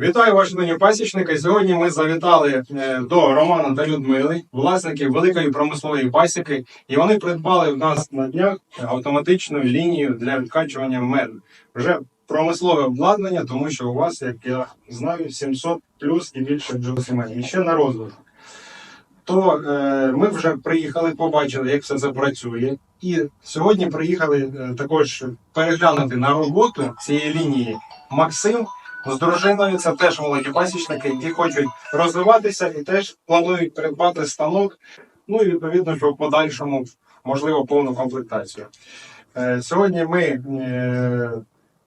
Вітаю ваші шановні пасічники. Сьогодні ми завітали е, до Романа та Людмили, власників великої промислової пасіки, і вони придбали в нас на днях автоматичну лінію для відкачування меду. Вже промислове обладнання, тому що у вас, як я знаю, 700 плюс і більше бджолосімей. І ще на розвиток. То е, ми вже приїхали, побачили, як все це працює. І сьогодні приїхали е, також переглянути на роботу цієї лінії Максим з дружиною. Це теж молоді пасічники, які хочуть розвиватися і теж планують придбати станок. Ну і відповідно, що в подальшому можливо повну комплектацію. Е, Сьогодні ми е,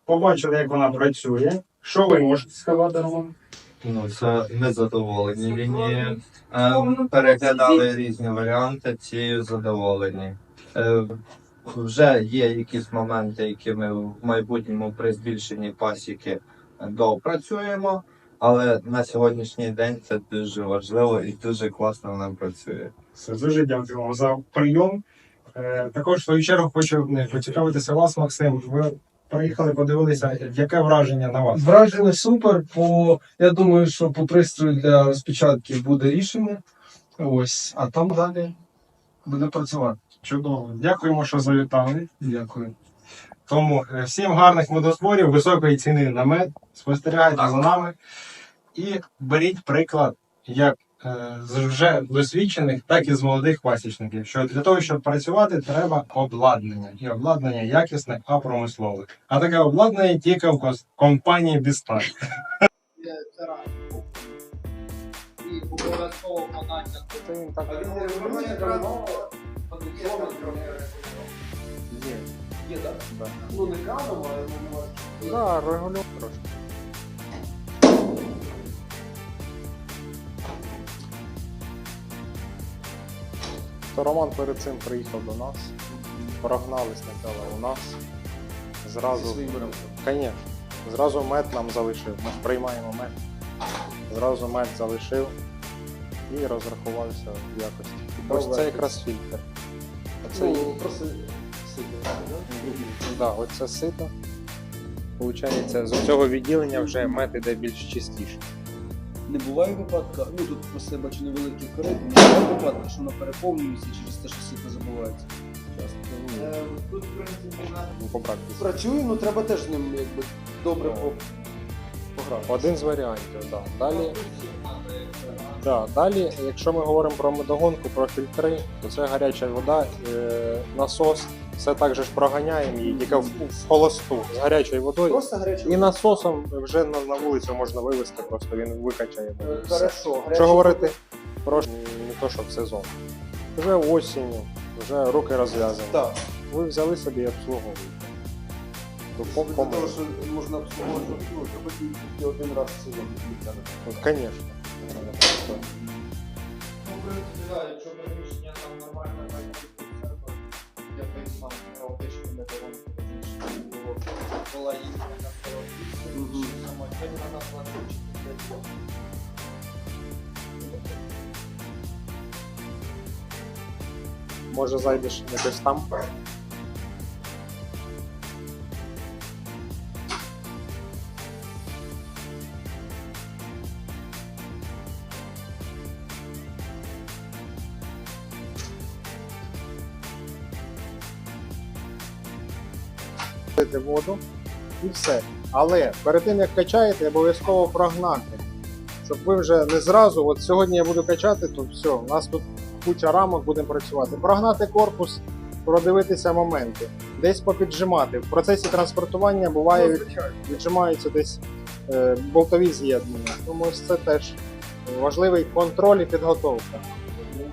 побачили, як вона працює. Що ви можете сказати, Роман? Ну, це ми задоволені. Е, переглядали різні варіанти, цією задоволені. Е, вже є якісь моменти, які ми в майбутньому при збільшенні пасіки допрацюємо, але на сьогоднішній день це дуже важливо і дуже класно вона працює. Все, дуже дякую вам за прийом. Е, Також в свою чергу хочу е, поцікавитися вас, Максим. Ви приїхали, подивилися, яке враження на вас? Враження супер. По я думаю, що по пристрою для розпечатки буде рішення. Ось, а там далі буде працювати. Чудово. Дякуємо, що завітали. Дякую. Тому е, всім гарних медозборів, високої ціни на мед. Спостерігайте за нами і беріть приклад як е, з вже досвідчених, так і з молодих пасічників. Що для того, щоб працювати, треба обладнання. І обладнання якісне, а промислове. А таке обладнання тільки в компанії Бістар. обов'язково подання. Є, так? Ну не краном, але ну, Да, регулюю трошки. То Роман перед цим приїхав до нас, прогнали спочатку у нас. Зразу. Звісно. Зразу мед нам залишив. Ми приймаємо мед. Зразу мед залишив і розрахувався в якості. Ось це якраз фільтр. Оце є- Ну, просто Да, оце сито. Получається, з цього відділення вже мед іде більш чистіше. Не буває випадка, ну тут просто я бачу невеликі корити, не буває випадка, що воно переповнюється через те, що сито забувається. Е, Тут, в принципі, на- Ну, по практиці. працює, ну треба теж з ним якби добре Ну. по- пограти. Один з варіантів, да. Далі, да, далі, якщо ми говоримо про медогонку, про фільтри, то це гаряча вода, е, насос, все так же ж проганяємо її, тільки в, в холосту з гарячою водою. Просто гаряче. І насосом вже на, на вулицю можна вивезти, просто він викачає. Е, все. Хорошо. Що говорити про не то, що в сезон. Вже осінню, вже руки розв'язані. Так. Ви взяли собі і обслуговуєте. То по Для того, що можна обслуговувати, ну, треба тільки один раз в сезон. Ну, Звісно. Ну, хаотично не була їхня на 48, Мгм. на 24. Може зайдеш якось там? Пити воду і все. Але перед тим як качаєте, обов'язково прогнати. Щоб ви вже не зразу, от сьогодні я буду качати, то все, у нас тут куча рамок будемо працювати. Прогнати корпус, продивитися моменти, десь попіджимати. В процесі транспортування буває від, віджимаються десь е, болтові з'єднання. Тому ось це теж важливий контроль і підготовка.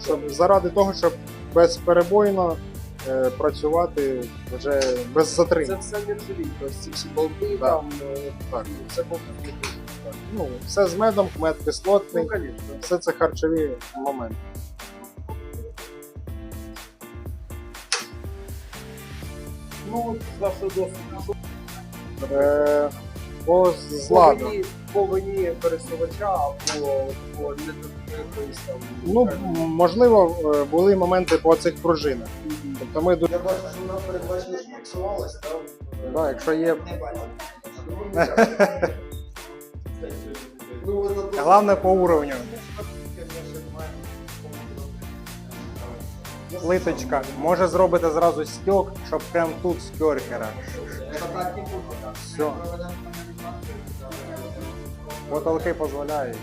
Щоб заради того, щоб безперебойно працювати вже без Це затримки. все нержавійка, ось ці всі болти, Да. там, е, Так. це повністю. Ну, все з медом, мед кислотний, Ну, звісно. все це харчові моменти. Ну, от з вашого досвіду, що Е, по зладу. повинні, повинні пересувача або по якоїсь там. Ну, можливо, е, були моменти по цих пружинах. Тобто ми дуже. Я бачу, що вона передбачено що фіксувалась, там. Да, якщо є Не бачу. Ну, Головне по уровню. Плиточка. Може зробити зразу стьок, щоб прям тут з так будет. да. Все. Потолки дозволяють.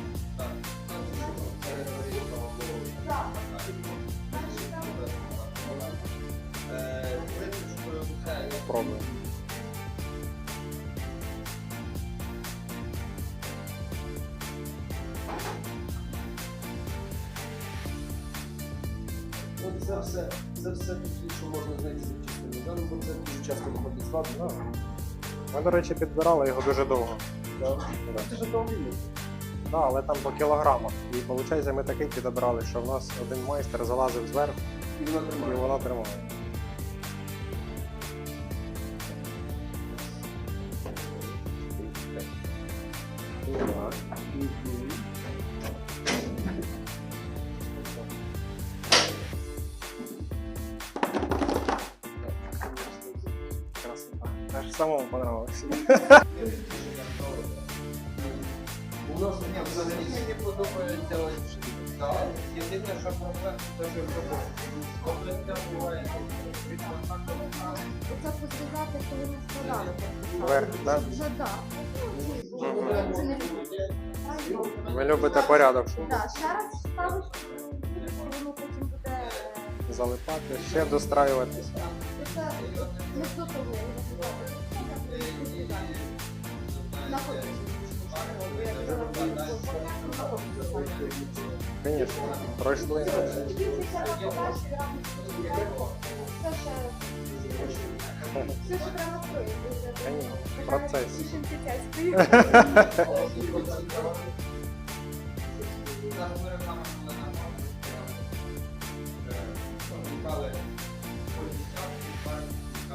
Пробуємо. От це все, це все що можна знайти за частини. Да? Ну, бо це дуже часто виходить складно. Ми, до речі, підбирали його дуже довго. Це ж автомобіль. Да, але там по кілограмах. І виходить, ми такий підібрали, що в нас один майстер залазив зверху І вона і тримає. воно тримає. Красота. Аж самому понравилось. Взагалі мені подобається ось так. Єдине, що проблема, те, що покриття буває від контакту. Оце позрізати, коли не складали. Вже так. Це не. Ви любите порядок, Так, ще раз ставиш, воно потім буде залипати, ще достраюватися. це не. Звісно, пройшли. Все ще треба Конечно, процес.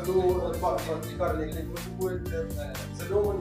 Ну, лікарні, які потребують цельовані,